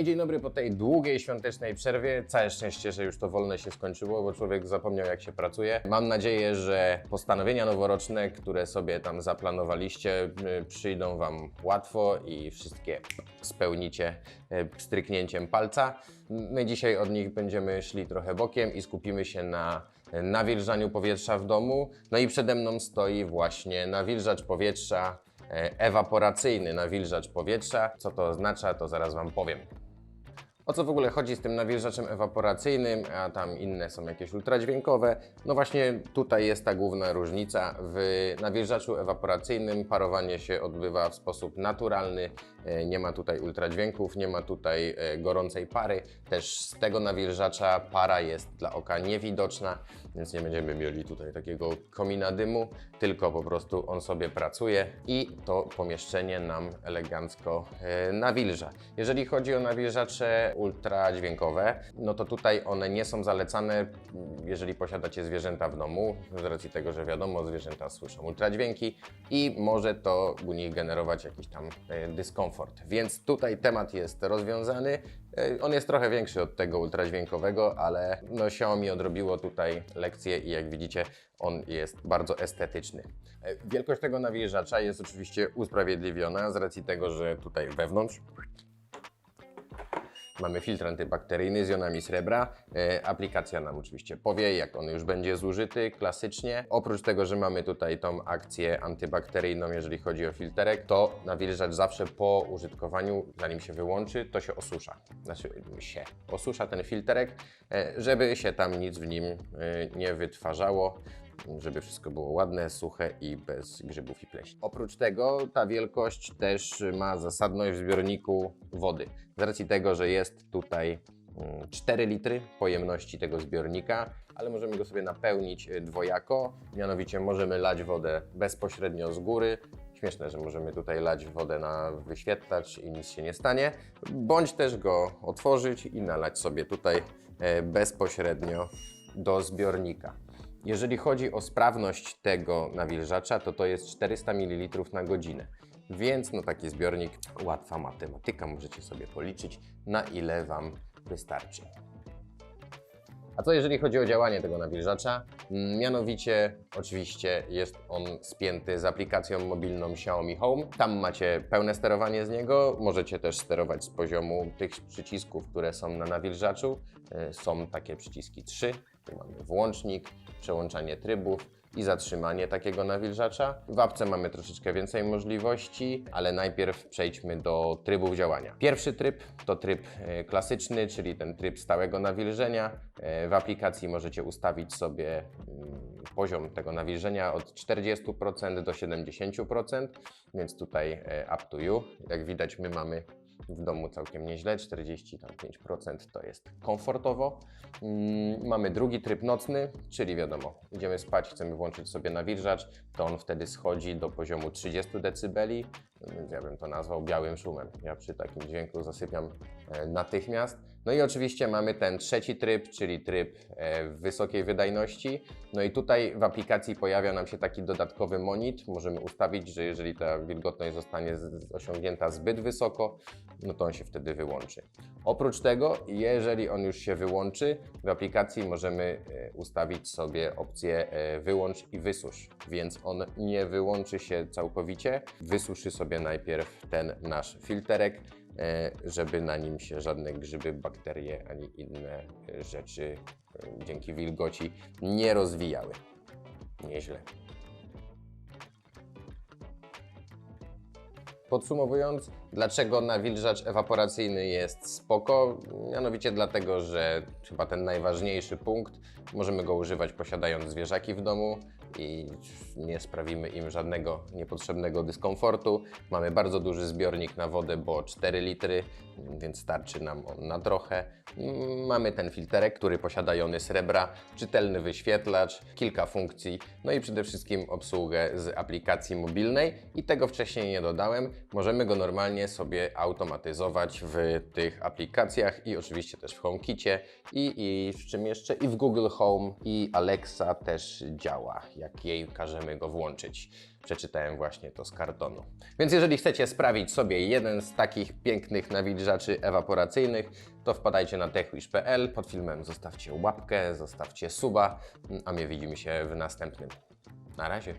i dzień dobry po tej długiej świątecznej przerwie. Całe szczęście, że już to wolne się skończyło, bo człowiek zapomniał jak się pracuje. Mam nadzieję, że postanowienia noworoczne, które sobie tam zaplanowaliście, y, przyjdą Wam łatwo i wszystkie spełnicie y, stryknięciem palca. My dzisiaj od nich będziemy szli trochę bokiem i skupimy się na nawilżaniu powietrza w domu. No i przede mną stoi właśnie nawilżacz powietrza ewaporacyjny nawilżacz powietrza. Co to oznacza, to zaraz Wam powiem. O co w ogóle chodzi z tym nawilżaczem ewaporacyjnym, a tam inne są jakieś ultradźwiękowe? No właśnie tutaj jest ta główna różnica. W nawilżaczu ewaporacyjnym parowanie się odbywa w sposób naturalny. E, Nie ma tutaj ultradźwięków, nie ma tutaj e, gorącej pary. Też z tego nawilżacza para jest dla oka niewidoczna, więc nie będziemy mieli tutaj takiego komina dymu, tylko po prostu on sobie pracuje i to pomieszczenie nam elegancko e, nawilża. Jeżeli chodzi o nawilżacze ultradźwiękowe, no to tutaj one nie są zalecane, jeżeli posiadacie zwierzęta w domu, z racji tego, że wiadomo, zwierzęta słyszą ultradźwięki i może to u nich generować jakiś tam e, dyskomfort. Więc tutaj temat jest rozwiązany. E, On jest trochę większy od tego ultradźwiękowego, ale no Xiaomi odrobiło tutaj lekcję i jak widzicie, on jest bardzo estetyczny. E, Wielkość tego nawilżacza jest oczywiście usprawiedliwiona z racji tego, że tutaj wewnątrz Mamy filtr antybakteryjny z jonami srebra. E, aplikacja nam oczywiście powie, jak on już będzie zużyty klasycznie. Oprócz tego, że mamy tutaj tą akcję antybakteryjną, jeżeli chodzi o filterek, to nawilżacz zawsze po użytkowaniu, zanim się wyłączy, to się osusza. Znaczy się osusza ten filterek, e, żeby się tam nic w nim e, nie wytwarzało żeby wszystko było ładne, suche i bez grzybów i pleśni. Oprócz tego ta wielkość też ma zasadność w zbiorniku wody. Z racji tego, że jest tutaj mm, 4 litry pojemności tego zbiornika, ale możemy go sobie napełnić y, dwojako, mianowicie możemy lać wodę bezpośrednio z góry. Śmieszne, że możemy tutaj lać wodę na wyświetlacz i nic się nie stanie, bądź też go otworzyć i nalać sobie tutaj e, bezpośrednio do zbiornika. Jeżeli chodzi o sprawność tego nawilżacza, to to jest 400 ml na godzinę. Więc no taki zbiornik, łatwa matematyka, możecie sobie policzyć na ile Wam wystarczy. A co jeżeli chodzi o działanie tego nawilżacza? Mm, Mianowicie, oczywiście jest on spięty z aplikacją mobilną Xiaomi Home. Tam macie pełne sterowanie z niego. Możecie też sterować z poziomu tych przycisków, które są na nawilżaczu. Y, Są takie przyciski 3. Tu mamy włącznik, przełączanie trybów i zatrzymanie takiego nawilżacza. W apce mamy troszeczkę więcej możliwości, ale najpierw przejdźmy do trybów działania. Pierwszy tryb to tryb e, klasyczny, czyli ten tryb stałego nawilżenia. E, W aplikacji możecie ustawić sobie mm, poziom tego nawilżenia od 40% do 70%, więc tutaj e, up to you. Jak widać my mamy w domu całkiem nieźle, 45% to jest komfortowo. Mm, Mamy drugi tryb nocny, czyli wiadomo, idziemy spać, chcemy włączyć sobie nawilżacz, to on wtedy schodzi do poziomu 30 dB, ja bym to nazwał białym szumem. Ja przy takim dźwięku zasypiam e, natychmiast. No i oczywiście mamy ten trzeci tryb, czyli tryb e, wysokiej wydajności. No i tutaj w aplikacji pojawia nam się taki dodatkowy monit. Możemy ustawić, że jeżeli ta wilgotność zostanie osiągnięta zbyt wysoko, no to on się wtedy wyłączy. Oprócz tego, jeżeli on już się wyłączy, w aplikacji możemy e, ustawić sobie opcję wyłącz i wysusz, więc on nie wyłączy się całkowicie, wysuszy sobie najpierw ten nasz filterek, e, żeby na nim się żadne grzyby, bakterie ani inne rzeczy e, dzięki wilgoci nie rozwijały. Nieźle. Podsumowując, dlaczego nawilżacz ewaporacyjny jest spoko? Mianowicie dlatego, że chyba ten najważniejszy punkt, możemy go używać posiadając zwierzaki w domu i nie sprawimy im żadnego niepotrzebnego dyskomfortu. Mamy bardzo duży zbiornik na wodę, bo 4 litry, więc starczy nam on na trochę. Mamy ten filterek, który posiada jony srebra, czytelny wyświetlacz, kilka funkcji, no i przede wszystkim obsługę z aplikacji mobilnej i tego wcześniej nie dodałem. Możemy go normalnie sobie automatyzować w tych aplikacjach i oczywiście też w HomeKicie i, i w czym jeszcze? I w Google Home i Alexa też działa, jak jej każemy go włączyć. Przeczytałem właśnie to z kartonu. Więc jeżeli chcecie sprawić sobie jeden z takich pięknych nawilżaczy ewaporacyjnych, to wpadajcie na techwish.pl. Pod filmem zostawcie łapkę, zostawcie suba, a my widzimy się w następnym. Na razie.